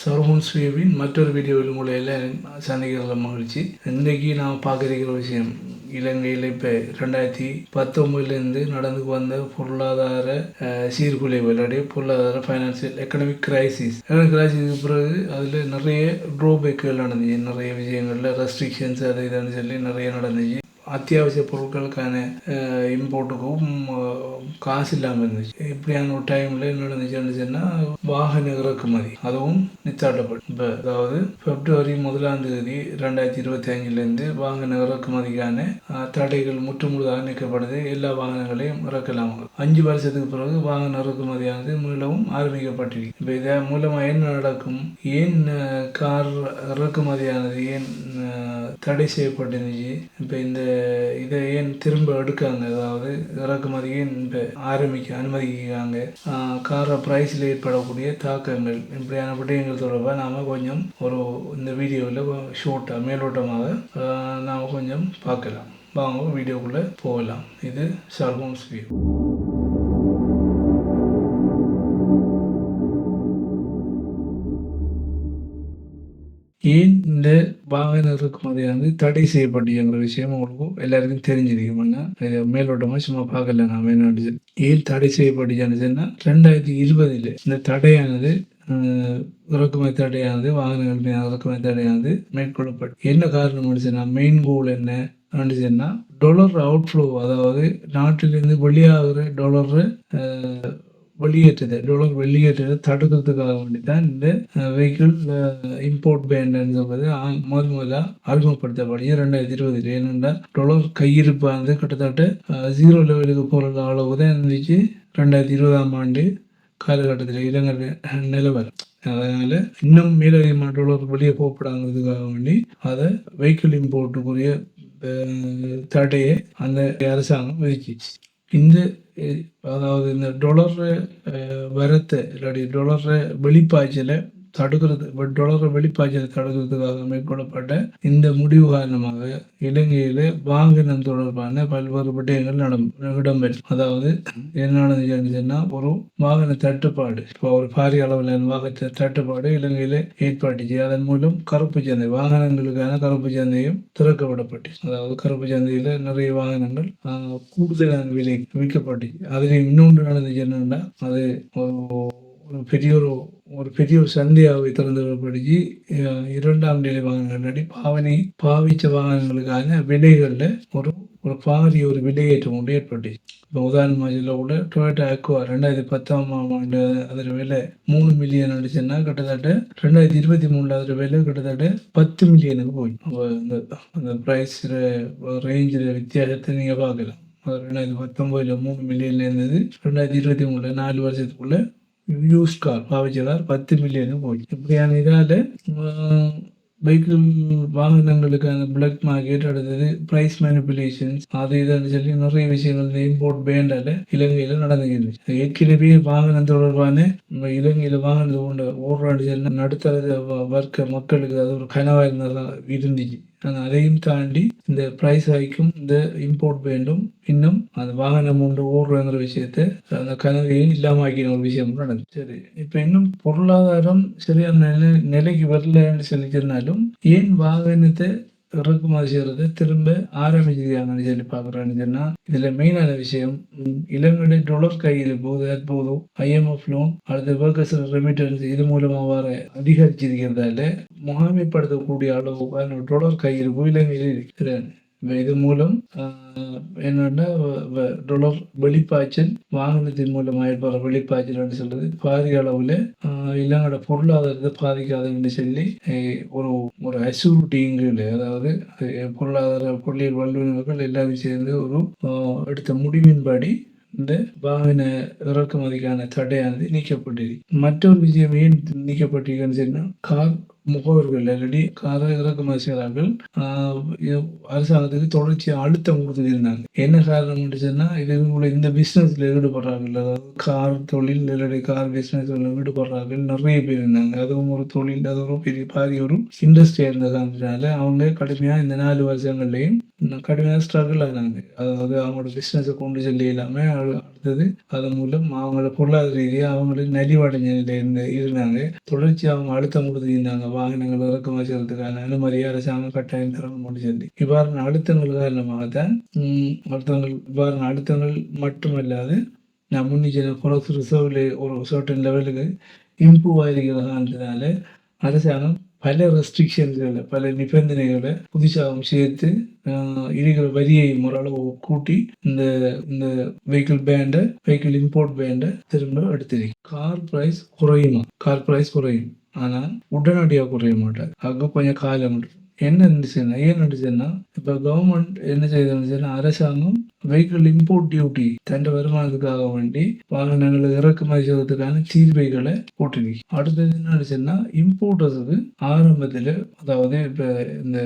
Servant ஸ்ரீவின் மற்றொரு வீடியோவில் மூலையில் எல்லாரும் சந்திக்கிறதுல மகிழ்ச்சி. இன்றைக்கி நாம் பார்க்க இருக்கிற விஷயம் இலங்கையில் இப்போ ரெண்டாயிரத்தி பத்தொம்பதுலேருந்து நடந்து வந்த பொருளாதார சீர்குலைவு இல்லாட்டி பொருளாதார ஃபைனான்சியல் எக்கனாமிக் கிரைசிஸ் எக்கனாமிக் கிரைசிஸ்க்கு பிறகு அதில் நிறைய ட்ரோபேக்குகள் நடந்துச்சு. நிறைய விஷயங்களில் ரெஸ்ட்ரிக்ஷன்ஸ் அது இதுன்னு சொல்லி நிறைய நடந்துச்சு. அத்தியாவசிய பொருட்களுக்கான இம்போர்ட்டுக்கும் காசு இல்லாமல் இருந்துச்சு. இப்படியான ஒரு டைமில் என்ன நடந்துச்சுன்னா வாகன இறக்குமதி. அதுவும் நிச்சாட்டப்படும் இப்போ அதாவது பிப்ரவரி முதலாம் தேதி ரெண்டாயிரத்தி இருபத்தி அஞ்சுலேருந்து வாகன இறக்குமதிக்கான தடைகள் முற்றுமுழுதாக நீக்கப்படுது. எல்லா வாகனங்களையும் இறக்கலாம். அஞ்சு வருஷத்துக்கு பிறகு வாகன இறக்குமதியானது மீளவும் ஆரம்பிக்கப்பட்டிருக்கு. இப்போ இதன் மூலமாக என்ன நடக்கும்? ஏன் கார் இறக்குமதியானது ஏன் தடை செய்யப்பட்டிருந்துச்சு? இப்போ இந்த இதை ஏன் திரும்ப எடுக்காங்க? அதாவது இறக்குமதி ஏன் ஆரம்பிக்க அனுமதிக்கிறாங்க? கார ப்ரைஸில் ஏற்படக்கூடிய தாக்கங்கள் இப்படியான விடயங்கள் தொடர்பாக நாம் கொஞ்சம் ஒரு இந்த வீடியோவில் ஷோர்ட்டாக மேலோட்டமாக நாம் கொஞ்சம் பார்க்கலாம். வாங்க வீடியோக்குள்ளே போகலாம். இது சர்வம்ஸ் வியூ ஏன் இந்த வாகன வந்து தடை செய்யப்பட்டுங்கிற விஷயம் உங்களுக்கு எல்லாருக்கும் தெரிஞ்சிருக்குமாண்ணா இதை மேலோட்டமாக சும்மா பார்க்கல நான் என்னன்னு ஏன் தடை செய்யப்பட்டுச்சுன்னு சொன்னால் ரெண்டாயிரத்தி இருபதில் இந்த தடையானது இறக்குமதி தடையானது வாகனங்கள் மீது இறக்குமதி தடையானது மேற்கொள்ளப்பட்டு. என்ன காரணம் சொன்னால் மெயின் கோல் என்ன சொன்னால் டொலர் அவுட்ஃப்ளோ அதாவது நாட்டிலிருந்து வெளியாகிற டொலர் வெளியேற்றுது. டொலர் வெளியேற்றதை தடுக்கிறதுக்காக வேண்டி தான் இந்த வெஹிக்கிள் இம்போர்ட் பேன்னு சொல்றது ஆ- முதல் முதலாக அறிமுகப்படுத்தப்படிய ரெண்டாயிரத்தி இருபதுல. ஏனென்றால் டொலர் கையிருப்பானது கிட்டத்தட்ட ஜீரோ லெவலுக்கு போகிற அளவு தான் இருந்துச்சு. ரெண்டாயிரத்தி இருபதாம் ஆண்டு காலகட்டத்தில் இலங்கை நிலவரம். அதனால இன்னும் மேலதிகமான டொலர் வெளியே போகப்படாங்கிறதுக்காக வேண்டி அதை வெஹிக்கிள் இம்போர்ட்டுக்குரிய தடையை அந்த அரசாங்கம் விதிச்சிச்சு. இந்த அதாவது இந்த டொலர் வரத்தை இல்லாட்டி டொலர் வெளிப்பாய்ச்சலை தடுக்கிறது. டொலர் வெளிப்பாய்ச்சலை தடுக்கிறதுக்காக மேற்கொள்ளப்பட்ட இந்த முடிவு காரணமாக இலங்கையில வாகனம் தொடர்பான பல்வேறு விடயங்கள் நடம் இடம்பெறும் அதாவது என்ன நடந்துச்சுன்னு சொன்னா ஒரு வாகன தட்டுப்பாடு இப்போ ஒரு பாரிய அளவிலான வாகன தட்டுப்பாடு இலங்கையில ஏற்பட்டுச்சு. அதன் மூலம் கருப்பு சந்தை வாகனங்களுக்கான கருப்பு சந்தையும் திறக்கப்படப்பட்டு அதாவது கருப்பு சந்தையில நிறைய வாகனங்கள் கூடுதலான விலை விற்கப்பட்டுச்சு. அதுல இன்னொன்று நடந்துச்சு என்னன்னா அது ஒரு பெரிய ஒரு ஒரு பெரிய ஒரு சந்தையாவை திறந்து விடப்படுச்சு இரண்டாம் நிலை வாகனங்கள் பாவனை பாவிச்ச வாகனங்களுக்கான விலைகளில் ஒரு ஒரு பாரிய ஒரு விலையேற்றம் ஒன்று ஏற்பட்டுச்சு. இப்போ உதாரணமாக சொல்ல கூட டொயோட்டா அக்வா ரெண்டாயிரத்தி பத்தாம் ஆண்டு அதில் விலை மூணு மில்லியன் அடிச்சுன்னா கிட்டத்தட்ட ரெண்டாயிரத்தி இருபத்தி மூணில் அதில் விலை கிட்டத்தட்ட பத்து மில்லியனுக்கு போய் அந்த அந்த ப்ரைஸ் ரேஞ்சில் வித்தியாசத்தை நீங்கள் பார்க்கலாம். ரெண்டாயிரத்தி பத்தொம்போதில் மூணு மில்லியன்ல இருந்தது ரெண்டாயிரத்தி இருபத்தி மூணில் நாலு வருஷத்துக்குள்ள யூஸ் கார் பாவச்சதார் பத்து மில்லியனும் போச்சு. இப்படியான இதால் வெஹிக்கிள் வாகனங்களுக்கான பிளாக் மார்க்கெட் அடுத்தது பிரைஸ் மேனிப்புலேஷன்ஸ் அது இதுன்னு சொல்லி நிறைய விஷயங்கள் இம்போர்ட் பேண்டால இலங்கையில் நடந்துக்கிட்டு ஏற்கனவே வாகனம் தொடர்பான இலங்கையில் வாகனத்தை கொண்டு ஓடுறான்னு சொல்லி நடுத்தர வர்க்க மக்களுக்கு அது ஒரு கனவாக இருந்ததா இருந்துச்சு. நான் அதையும் தாண்டி இந்த ப்ரைஸ் ஹைக்கும் இந்த இம்போர்ட் வேண்டும். இன்னும் அந்த வாகனம் ஒன்று ஓடுறங்கிற விஷயத்த அந்த கனவையும் இல்லாம ஆக்கின ஒரு விஷயம் நடந்துச்சு. சரி இப்போ இன்னும் பொருளாதாரம் சரியான நிலை நிலைக்கு வரலன்னு சொல்லிக்கிறனாலும் ஏன் வாகனத்தை இறக்குமதி செய்யறதை திரும்ப ஆரம்பிச்சிருக்காங்கன்னு சொல்லி பார்க்குறேன்னு சொன்னால் இதில் மெயினான விஷயம் ம், இலங்கை டாலர் கையில் போது தற்போது ஐஎம்எஃப் லோன் அடுத்த ஒர்க்கர்ஸ் ரெமிட்டன்ஸ் இது மூலமாக வர அதிகரிச்சிருக்கிறதால முகாமைப்படுத்தக்கூடிய அளவு கையில் கையிருப்பு இலங்கையில் இருக்கிறார் இது மூலம் ஆஹ், என்னன்னா வ- வெளிப்பாய்ச்சல் வாகனத்தின் மூலம் ஏற்படுற வெளிப்பாய்ச்சல் என்று சொல்றது. பாரிய அளவுல ஆஹ், இலங்கையோட பொருளாதாரத்தை பாதிக்காதுன்னு சொல்லி ஒரு ஒரு அசூரிட்டிங்கில் அதாவது பொருளாதார பொருளியல் வல்லுநர்கள் எல்லாரும் சேர்ந்து ஒரு எடுத்த முடிவின்படி இந்த வாகன இறக்குமதிக்கான தடையானது நீக்கப்பட்டிருக்கு. மற்றொரு விஷயம் ஏன் நீக்கப்பட்டிருக்குன்னு சொன்னால் கார் முகவர்கள் இல்லாட்டி காரை இறக்குமதி செய்கிறார்கள் அரசாங்கத்துக்கு தொடர்ச்சி அழுத்தம் கொடுத்துருந்தாங்க இருந்தாங்க. என்ன காரணம் சொன்னா இது இவங்களை இந்த பிஸ்னஸில் ஈடுபடுறார்கள் அதாவது கார் தொழில் இல்லாட்டி கார் பிஸ்னஸில் ஈடுபடுறார்கள். நிறைய பேர் இருந்தாங்க. அதுவும் ஒரு தொழில் அது ஒரு பெரிய பாதி ஒரு இண்டஸ்ட்ரியாக இருந்த காரணத்தினால அவங்க கடுமையாக இந்த நாலு வருஷங்கள்லையும் கடுமையாக ஸ்ட்ரகிள் ஆனாங்க. அதாவது அவங்களோட பிஸ்னஸை கொண்டு செல்ல இல்லாமல் அடுத்தது அதன் மூலம் அவங்களோட பொருளாதார ரீதியாக அவங்களுக்கு நலிவடைஞ்ச இருந்து இருந்தாங்க. தொடர்ச்சி அவங்க அழுத்தம் கொடுத்துருந்தாங்க வாகனங்கள் இறக்குமதி செய்வதற்கான அனுமதி அரசாங்கம் கட்டாயம் தர முடிஞ்சது இவ்வாறான அழுத்தங்கள் காரணமாகத்தான் ஒருத்தவங்கள் இவ்வாறான அழுத்தங்கள் மட்டுமல்லாது நான் முன்னிச்ச குறைச்சு ரிசர்வில் ஒரு சர்டன் லெவலுக்கு இம்ப்ரூவ் ஆகிருக்கிறதுனால அரசாங்கம் பல ரெஸ்ட்ரிக்ஷன்ஸ்களை பல நிபந்தனைகளை புதுசாகவும் சேர்த்து இருக்கிற வரியை ஓரளவு கூட்டி இந்த இந்த வெஹிக்கிள் பேண்டை வெஹிக்கிள் இம்போர்ட் பேண்டை திரும்ப எடுத்துருக்கு. கார் ப்ரைஸ் குறையுமா? கார் ப்ரைஸ் குறையும். ஆனால் உடனடியாக குறைய மாட்டார். அங்கே கொஞ்சம் காலம் என்ன இருந்துச்சுன்னா ஏன் இருந்துச்சுன்னா இப்போ கவர்மெண்ட் என்ன செய்யுதுன்னு அரசாங்கம் வெஹிக்கிள் இம்போர்ட் டியூட்டி தன் வருமானத்துக்காக வேண்டி வாகனங்களை இறக்குமதி செய்வதற்கான தீர்வைகளை போட்டிருக்கு. அடுத்தது என்ன இருந்துச்சுன்னா இம்போர்ட்டர்ஸுக்கு ஆரம்பத்தில் அதாவது இப்போ இந்த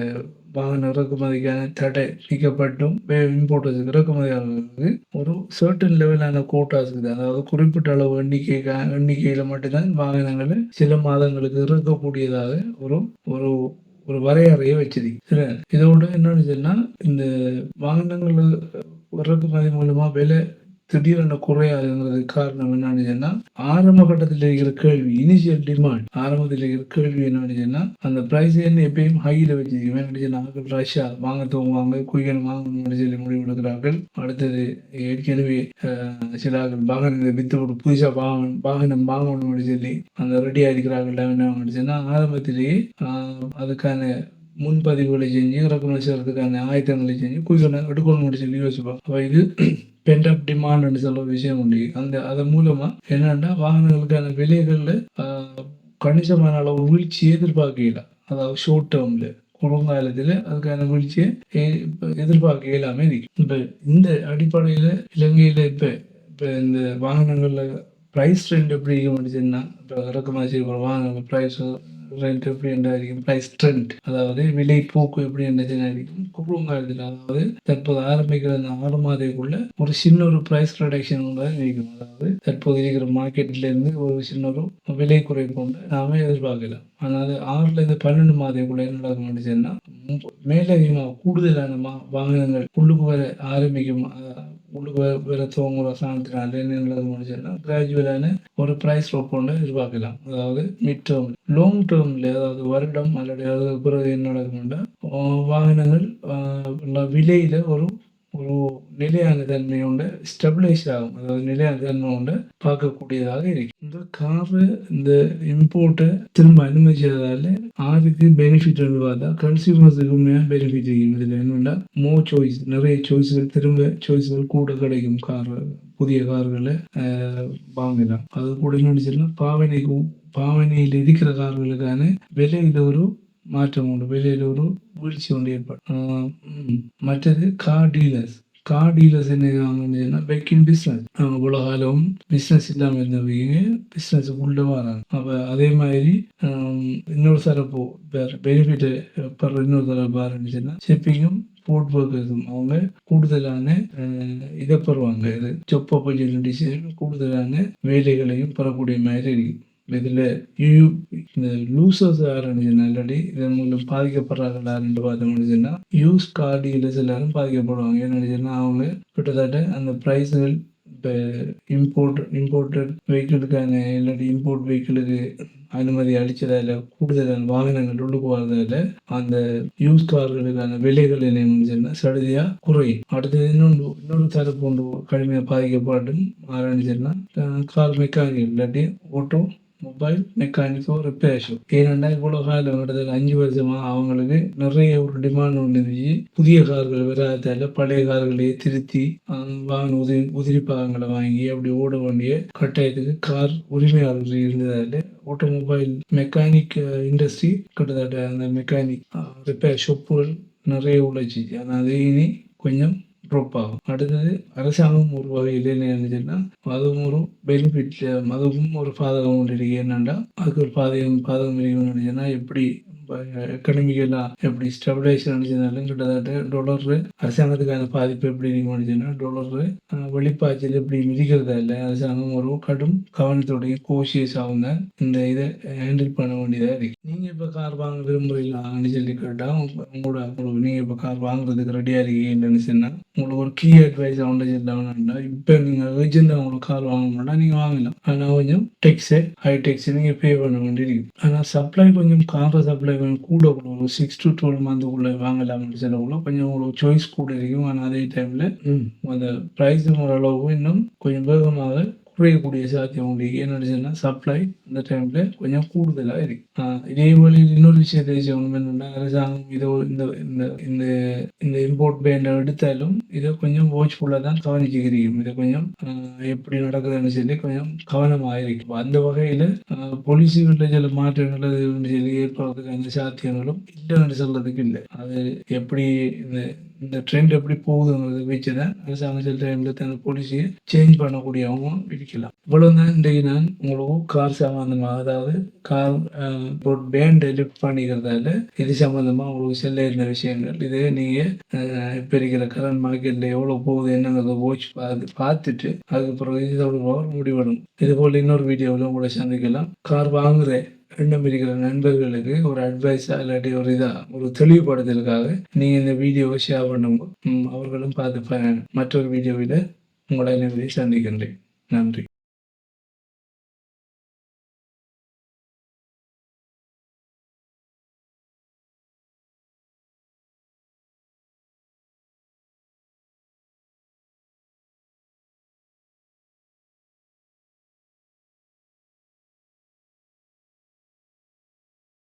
வாகன இறக்குமதிக்கான தடை நீக்கப்பட்டும் இம்போர்ட்டர்ஸுக்கு இறக்குமதியாளர்களுக்கு ஒரு சர்டன் லெவலான கோட்டாஸ் இருக்குது. அதாவது குறிப்பிட்ட அளவு எண்ணிக்கை எண்ணிக்கையில் மட்டும்தான் வாகனங்களை சில மாதங்களுக்கு இறக்கக்கூடியதாக ஒரு ஒரு ஒரு வரையறையை வச்சிருக்கு இதோட என்ன சொன்னா இந்த வாகனங்கள் இறக்குமதி மூலமா விலை திடீரென குறையாதுங்கிறதுக்கு காரணம் என்னன்னு சொன்னா ஆரம்ப கட்டத்தில் இருக்கிற கேள்வி இனிஷியல் டிமாண்ட் ஆரம்பத்தில் இருக்கிற கேள்வி என்னன்னு சொன்னால் அந்த பிரைஸ் என்ன எப்பயும் ஹையில் வச்சிருக்கோம். நாங்கள் ரஷ்யா வாங்க தூங்குவாங்க குயிகன் வாங்கணும்னு சொல்லி முடிவு எடுக்கிறார்கள். அடுத்தது ஏற்கனவே சில வாகனத்தை வித்து ஒரு புதுசாக வாங்கணும் வாகனம் வாங்கணும்னு சொல்லி அந்த ரெடியாக இருக்கிறார்கள். என்ன சொன்னா ஆரம்பத்திலேயே அதுக்கான முன்பதிவுகளை செஞ்சு ரெக்கமெண்ட் செய்யறதுக்கான ஆயத்தங்களை செஞ்சு குயிக்கான எடுக்கணும்னு சொல்லி யோசிப்போம். அப்போ இது பெண்ட் டிமாண்ட்னு சொல்ல விஷயம் உண்டு. அந்த அதன் மூலமா என்னன்னா வாகனங்களுக்கான விலைகளில் கணிசமான அளவு வீழ்ச்சி எதிர்பார்க்கல அதாவது ஷோர்ட் டேர்ம்ல குறுங்காலத்தில் அதுக்கான வீழ்ச்சியை எதிர்பார்க்க இயலாம இருக்கு இப்போ இந்த அடிப்படையில் இலங்கையில் இப்போ இப்போ இந்த வாகனங்களில் ப்ரைஸ் ட்ரெண்ட் எப்படி இருக்க முடிச்சுன்னா இப்போ இறக்குமதி செய்யப்படுற வாகனங்கள் ப்ரைஸ் ரெண்ட் எப்படி என்றாയിരിക്കും ப்ரைஸ் ட்ரெண்ட் அதாவது விலை போக்கு எப்படி என்னதுன்னாயிருக்கும் குறும் காலத்தில் அதாவது தற்போது ஆரம்பிக்கிற அந்த ஆறு மாதத்துக்குள்ள ஒரு சின்ன ஒரு ப்ரைஸ் ரிடக்ஷன் இருக்கும் அதாவது தற்போது இருக்கிற மார்க்கெட்லேருந்து ஒரு சின்ன ஒரு விலை குறைப்பு நாம எதிர்பார்க்கலாம். ஆனால் ஆறுலேருந்து பன்னெண்டு மாதத்துக்குள்ள என்ன நடக்க முடிச்சுன்னா மேலதிகமாக கூடுதலான மா வாகனங்கள் உள்ளுக்கு வர ஆரம்பிக்கும். உள்ளுக்கு வர துவங்குற சாணத்தினால என்ன நடக்க முடிச்சுன்னா கிராஜுவலான ஒரு ப்ரைஸ் ரோப் கொண்டு எதிர்பார்க்கலாம். அதாவது மிட் டேர்ம் லாங் டேர்மில் அதாவது வருடம் அல்லது அதுக்கு பிறகு என்ன நடக்கும்னா வாகனங்கள் விலையில் ஒரு ஒரு நிலையான தன்மை உண்டு ஸ்டெபிளைஸ் ஆகும். அதாவது நிலையான தன்மை உண்டு பார்க்கக்கூடியதாக இருக்கு இந்த காரு இந்த இம்போர்ட்டை திரும்ப அனுமதி அனுமதிச்சதால ஆருக்கு பெனிஃபிட் பார்த்தா கன்சியூமர்ஸுக்கு உண்மையாக பெனிஃபிட் இருக்கும் இதில் என்னென்னா மோ சாய்ஸ் நிறைய சாய்ஸ்கள் திரும்ப சாய்ஸ்கள் கூட கிடைக்கும் கார் புதிய கார்களை வாங்கலாம் அது கூட என்ன பாவனைக்கு பாவனையில் இருக்கிற கார்களுக்கான விலையில் ஒரு மாற்றம் உண்டு. விலையில் ஒரு வீழ்ச்சி ஒன்று ஏற்படும். மற்றது கார் டீலர்ஸ் கார் டீலர்ஸ் என்ன வாங்கினா பேக்கிங் பிஸ்னஸ் அவங்க இவ்வளோ காலம் பிஸ்னஸ் இல்லாமல் இருந்தவங்க பிஸ்னஸ் உள்ள வராங்க அப்போ அதே மாதிரி இன்னொரு தரப்பு வேறு பெனிஃபிட் பெற இன்னொரு தரப்பு ஆரம்பிச்சுன்னா ஷிப்பிங்கும் ஃபுட் ஒர்க்கர்ஸும் அவங்க கூடுதலான இதை பெறுவாங்க இது சொப்ப பஞ்சு கூடுதலான வேலைகளையும் பெறக்கூடிய மாதிரி இருக்கு இதில் யூ இந்த லூசர்ஸ் யாருன்னு இல்லாட்டி இதன் மூலம் பாதிக்கப்படுறார்கள் யாருன்னு முடிஞ்சுன்னா யூஸ் கார்டு இல்லை எல்லாரும் பாதிக்கப்படுவாங்க. என்னன்னு அவங்க கிட்டத்தட்ட அந்த ப்ரைஸுகள் இப்போ இம்போர்ட் இம்போர்ட்டட் வெஹிக்கிளுக்கான இல்லாட்டி இம்போர்ட் வெஹிக்கிளுக்கு அனுமதி அளித்ததால் கூடுதலான வாகனங்கள் உள்ளுக்கு வர்றதால அந்த யூஸ் கார்களுக்கான விலைகள் என்ன சடுதியா குறையும். அடுத்தது இன்னொன்று இன்னொரு தரப்பு ஒன்று கடுமையாக பாதிக்கப்படும் ஆரம்பிச்சுன்னா கார் மெக்கானிக் இல்லாட்டி ஓட்டோ மொபைல் மெக்கானிக்கோ ரிப்பேர் ஷாப் ஏனெண்டா இவ்வளோ காலம் கிட்டத்தட்ட அஞ்சு வருஷமா அவங்களுக்கு நிறைய ஒரு டிமாண்ட் ஒன்று இருந்துச்சு. புதிய கார்கள் வராதால பழைய கார்களையே திருத்தி வாங்கின உதிரி உதிரி பாகங்களை வாங்கி அப்படி ஓட வேண்டிய கட்டாயத்துக்கு கார் உரிமையாளர்கள் இருந்ததால ஆட்டோமொபைல் மெக்கானிக் இண்டஸ்ட்ரி கிட்டத்தட்ட அந்த மெக்கானிக் ரிப்பேர் ஷாப்புகள் நிறைய உழைச்சிச்சு. ஆனால் அது இனி கொஞ்சம் ட்ராப் ஆகும் அடுத்தது அரசாங்கம் ஒரு வகையில் என்ன அதுவும் ஒரு பெனிஃபிட் அதுவும் ஒரு பாதகம் ஒன்று இருக்கு என்னன்னா அதுக்கு ஒரு பாதகம் பாதகம் இருக்குன்னு சொன்னால் எப்படி எக்கனமிக்கெல்லாம் எப்படி ஸ்டெபிலைசேஷன் அடிச்சதுனாலும் கிட்டத்தட்ட டொலர் அரசாங்கத்துக்கான பாதிப்பு எப்படி இருக்கும்னு சொன்னால் டொலர் வெளிப்பாய்ச்சல் எப்படி மிதிக்கிறதா இல்லை அரசாங்கம் ஒரு கடும் கவனத்தோடைய கோஷியஸ் தான் இந்த இதை ஹேண்டில் பண்ண வேண்டியதாக இருக்கு நீங்கள் இப்போ கார் வாங்க விரும்புறீங்களான்னு சொல்லி கேட்டால் உங்களோட உங்களுக்கு நீங்கள் இப்போ கார் வாங்குறதுக்கு ரெடியாக இருக்கீங்கன்னு சொன்னால் உங்களுக்கு ஒரு கீ அட்வைஸ் ஒன்று சொல்லாங்கன்னா இப்போ நீங்கள் ஏஜென்ட் உங்களுக்கு கார் வாங்கணும்னா நீங்கள் வாங்கலாம். ஆனால் கொஞ்சம் டெக்ஸு ஹை டெக்ஸ் நீங்கள் பே பண்ண வேண்டியிருக்கு ஆனால் சப்ளை கொஞ்சம் கார் சப்ளை கொஞ்சம் கூட கூட ஒரு சிக்ஸ் டு டுவெல் மந்த்துக்குள்ளே வாங்கலாம்னு சொல்லக்குள்ள கொஞ்சம் உங்களுக்கு சாய்ஸ் கூட இருக்கும். ஆனால் அதே டைமில் அந்த ப்ரைஸ் ஓரளவு இன்னும் கொஞ்சம் வேகமாக குறையக்கூடிய சாத்தியம் உண்டு. என்னென்னு சப்ளை அந்த டைமில் கொஞ்சம் கூடுதலாக இருக்கு. இதே வழியில் இன்னொரு விஷயத்தை செய்யணும் என்னென்னா அரசாங்கம் இதை இந்த இந்த இந்த இம்போர்ட் பேண்டை எடுத்தாலும் இதை கொஞ்சம் வாட்ச்ஃபுல்லாக தான் கவனிச்சுக்கிறீங்க. இதை கொஞ்சம் எப்படி நடக்குதுன்னு சொல்லி கொஞ்சம் கவனமாக இருக்கு. அந்த வகையில் பொலிசிகளில் சில மாற்றங்கள் அது சொல்லி ஏற்படுறதுக்கான சாத்தியங்களும் இல்லைன்னு சொல்றதுக்கு இல்லை. அது எப்படி இந்த இந்த ட்ரெண்ட் எப்படி போகுதுங்கிறத வச்சு தான் அரசாங்கம் சில டைமில் தன் பாலிசியை சேஞ்ச் பண்ணக்கூடியவங்க இருக்கலாம் இவ்வளவு தான் இன்றைக்கு நான் உங்களுக்கு கார் சம்பந்தமாக அதாவது கார் பேண்ட் பேண்டை லிஃப்ட் பண்ணிக்கிறதால இது சம்பந்தமாக உங்களுக்கு செல்ல இருந்த விஷயங்கள். இது நீங்கள் இப்போ இருக்கிற கரண்ட் மார்க்கெட்டில் எவ்வளோ போகுது என்னங்கிறத வாட்ச் பார்த்து பார்த்துட்டு அதுக்கு பிறகு இதோட முடிவெடும். இது போல் இன்னொரு வீடியோவில் உங்களை சந்திக்கலாம். கார் வாங்குற எண்ணம் இருக்கிற நண்பர்களுக்கு ஒரு அட்வைஸா இல்லாட்டி ஒரு இதா ஒரு தெளிவுபடுத்தலுக்காக நீங்க இந்த வீடியோவை ஷேர் பண்ணுங்க. அவர்களும் பார்த்து மற்றொரு வீடியோவில் உங்களை அனைவரையும் சந்திக்கின்றேன். நன்றி